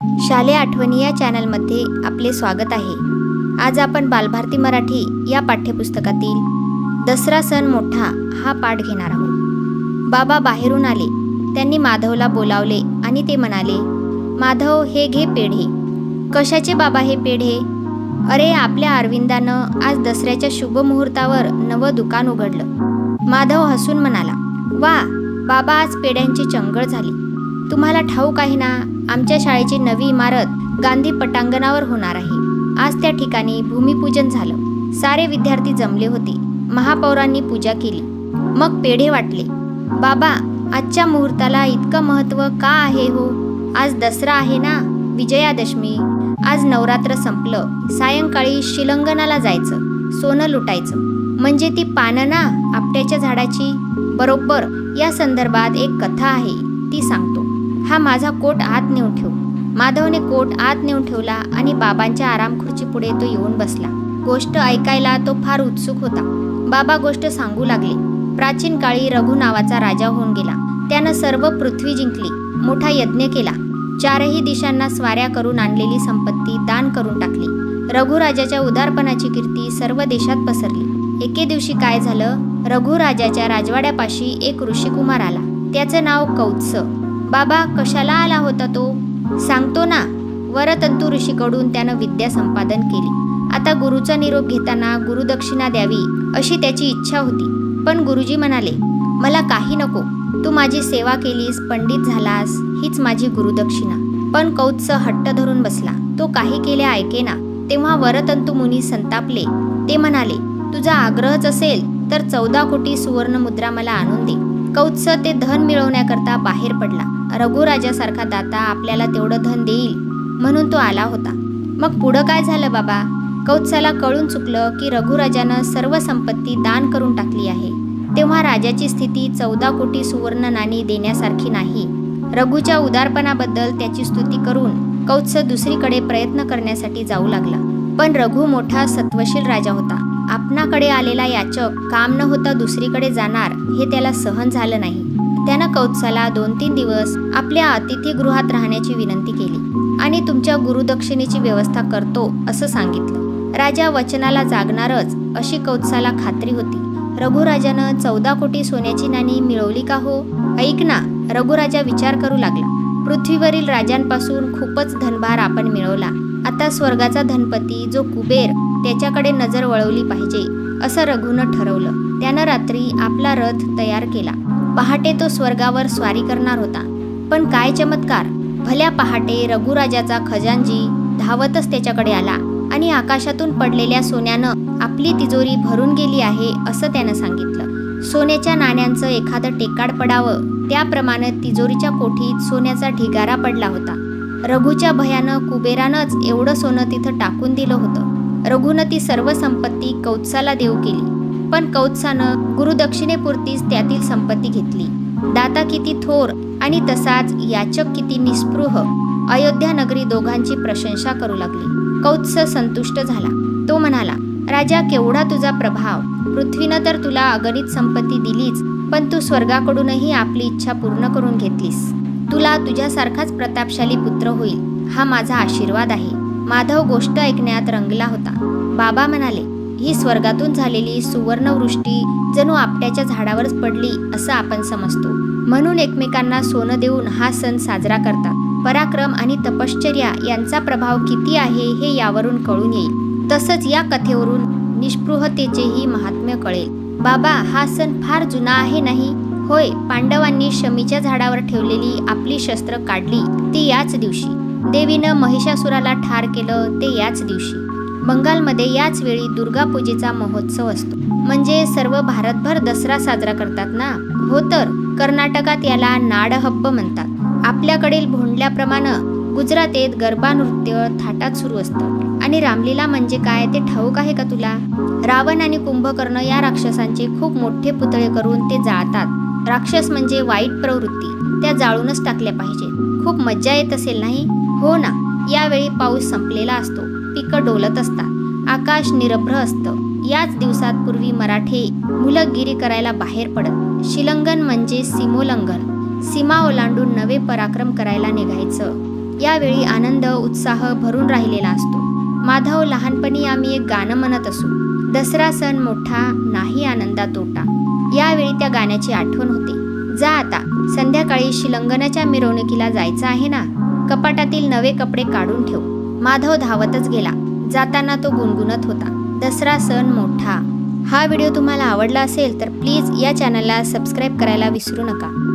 शालेय आठवणी या चॅनलमध्ये आपले स्वागत आहे. आज आपण बालभारती मराठी या पाठ्यपुस्तकातील दसरा सण मोठा हा पाठ घेणार आहोत. बाबा बाहेरून आले. त्यांनी माधवला बोलावले आणि ते म्हणाले माधव हे घे पेढे. कशाचे बाबा हे पेढे? अरे आपल्या अरविंदानं आज दसऱ्याच्या शुभ मुहूर्तावर नवं दुकान उघडलं. माधव हसून म्हणाला वा बाबा आज पेढ्यांची चंगळ झाली. तुम्हाला ठाऊक आहे ना आमच्या शाळेची नवी इमारत गांधी पटांगणावर होणार आहे. आज त्या ठिकाणी भूमिपूजन झालं. सारे विद्यार्थी जमले होते. महापौरांनी पूजा केली. मग पेढे वाटले. बाबा आजच्या मुहूर्ताला इतकं महत्त्व का आहे हो? आज दसरा आहे ना विजयादशमी. आज नवरात्र संपलं. सायंकाळी शिलंगणाला जायचं. सोनं लुटायचं. म्हणजे ती पानं ना आपट्याच्या झाडाची? बरोबर या संदर्भात एक कथा आहे. ती सांगतो. हा माझा कोट आत नेऊन ठेव. माधवने कोट आत नेऊन ठेवला आणि बाबांच्या आराम खुर्चीपुढे तो येऊन बसला. गोष्ट ऐकायला तो फार उत्सुक होता. बाबा गोष्ट सांगू लागले. प्राचीन काळी रघु नावाचा राजा होऊन गेला. त्यानं सर्व पृथ्वी जिंकली. मोठा यज्ञ केला. चारही दिशांना स्वाऱ्या करून आणलेली संपत्ती दान करून टाकली. रघुराजाच्या उदारपणाची कीर्ती सर्व देशात पसरली. एके दिवशी काय झालं? रघुराजाच्या राजवाड्यापाशी एक ऋषिकुमार आला. त्याचं नाव कौत्स. बाबा कशाला आला होता तो? सांगतो ना. वरतंतू ऋषीकडून त्यानं विद्या संपादन केली. आता गुरुचा निरोप घेताना गुरुदक्षिणा द्यावी अशी त्याची इच्छा होती. पण गुरुजी म्हणाले मला काही नको. तू माझी सेवा केलीस पंडित झालास हीच माझी गुरुदक्षिणा पण कौत्स हट्ट धरून बसला. तो काही केले ऐकेना तेव्हा वरतंतू मुनी संतापले. ते म्हणाले तुझा आग्रहच असेल तर चौदा कोटी सुवर्ण मुद्रा मला आणून दे. कौत्स ते धन मिळवण्याकरता बाहेर पडला. रघुराजासारखा दाता आपल्याला तेवढं धन देईल म्हणून तो आला होता. मग पुढं काय झालं बाबा? कौत्साला कळून चुकलं की रघुराजानं सर्व संपत्ती दान करून टाकली आहे. तेव्हा राजाची स्थिती चौदा कोटी सुवर्ण नाणी देण्यासारखी नाही. रघुच्या उदारपणाबद्दल त्याची स्तुती करून कौत्स दुसरीकडे प्रयत्न करण्यासाठी जाऊ लागला. पण रघु मोठा सत्वशील राजा होता. आपणाकडे आलेला याचक काम न होता दुसरीकडे जाणार हे त्याला सहन झालं नाही. त्यानं कौत्साला दोन तीन दिवस आपल्या अतिथीगृहात राहण्याची विनंती केली आणि तुमच्या गुरुदक्षिणेची व्यवस्था करतो असं सांगितलं. राजा वचनाला जागणारच अशी कौत्साला खात्री होती. रघुराजानं चौदा कोटी सोन्याची नाणी मिळवली का हो? ऐक ना रघुराजा विचार करू लागला. पृथ्वीवरील राजांपासून खूपच धनभार आपण मिळवला. आता स्वर्गाचा धनपती जो कुबेर त्याच्याकडे नजर वळवली पाहिजे असं रघुनं ठरवलं. त्यानं रात्री आपला रथ तयार केला. पहाटे तो स्वर्गावर स्वारी करणार होता. पण काय चमत्कार! भल्या पहाटे रघुराजाचा खजानजी धावतच त्याच्याकडे आला आणि आकाशातून पडलेल्या सोन्यानं आपली तिजोरी भरून गेली आहे असं त्यानं सांगितलं. सोन्याच्या नाण्यांचं एखादं टेकाड पडावं त्याप्रमाणे तिजोरीच्या कोठीत सोन्याचा ढिगारा पडला होता. रघुच्या भयानं कुबेरानंच एवढं सोनं तिथं टाकून दिलं होतं. रघुनं ती सर्व संपत्ती कौत्साला देऊ केली. पण कौत्सानं गुरुदक्षिणेपुरतीच त्यातील संपत्ती घेतली. दाता किती थोर आणि तसाच याचक किती निस्पृह अयोध्या नगरी दोघांची प्रशंसा करू लागली. कौत्स संतुष्ट झाला. तो म्हणाला राजा केवढा तुझा प्रभाव? पृथ्वीनं तर तुला अगणित संपत्ती दिलीच पण तू स्वर्गाकडूनही आपली इच्छा पूर्ण करून घेतलीस. तुला तुझ्यासारखाच प्रतापशाली पुत्र होईल हा माझा आशीर्वाद आहे. माधव गोष्ट ऐकण्यात रंगला होता. बाबा म्हणाले ही स्वर्गातून झालेली सुवर्णवृष्टी जणू आपट्याच्या झाडावरच पडली असं आपण समजतो. म्हणून एकमेकांना सोनं देऊन हा सण साजरा करतात. पराक्रम आणि तपश्चर्या यांचा प्रभाव किती आहे हे यावरून कळून येईल. तसंच या कथेवरून निष्पृहतेचेही महात्म्य कळेल. बाबा हा सण फार जुना आहे नाही? होय पांडवांनी शमीच्या झाडावर ठेवलेली आपली शस्त्र काढली ती याच दिवशी. देवीनं महिषासुराला ठार केलं ते याच दिवशी. बंगालमध्ये याच वेळी दुर्गा पूजेचा महोत्सव असतो. म्हणजे सर्व भारतभर दसरा साजरा करतात ना? हो तर कर्नाटकात याला नाडहब्ब म्हणतात. आपल्याकडील भोंडल्याप्रमाणे गुजरातेत गरबा नृत्य थाटात सुरू असतं. आणि रामलीला म्हणजे काय? ते ठाऊक आहे का तुला? रावण आणि कुंभकर्ण या राक्षसांचे खूप मोठे पुतळे करून ते जाळतात. राक्षस म्हणजे वाईट प्रवृत्ती. त्या जाळूनच टाकल्या पाहिजेत. खूप मज्जा येत असेल नाही? हो ना यावेळी पाऊस संपलेला असतो. पिकं डोलत असतात. आकाश निरभ्र असतं. याच दिवसात पूर्वी मराठे मुलगिरी करायला बाहेर पडत. शिलंगन म्हणजे सीमोल्लंघन. सीमा ओलांडून नवे पराक्रम करायला निघायचं. यावेळी आनंद उत्साह भरून राहिलेला असतो. माधव लहानपणी आम्ही एक गाणं म्हणत असू. दसरा सण मोठा नाही आनंदा तोटा. यावेळी त्या गाण्याची आठवण होते. जा आता संध्याकाळी शिलंगनाच्या मिरवणुकीला जायचं आहे ना? कपाटातील नवे कपडे काढून ठेव. माधव धावतच गेला. जाताना तो गुणगुणत होता. दसरा सण मोठा. हा व्हिडिओ तुम्हाला आवडला असेल तर प्लीज या चॅनलला सबस्क्राईब करायला विसरू नका.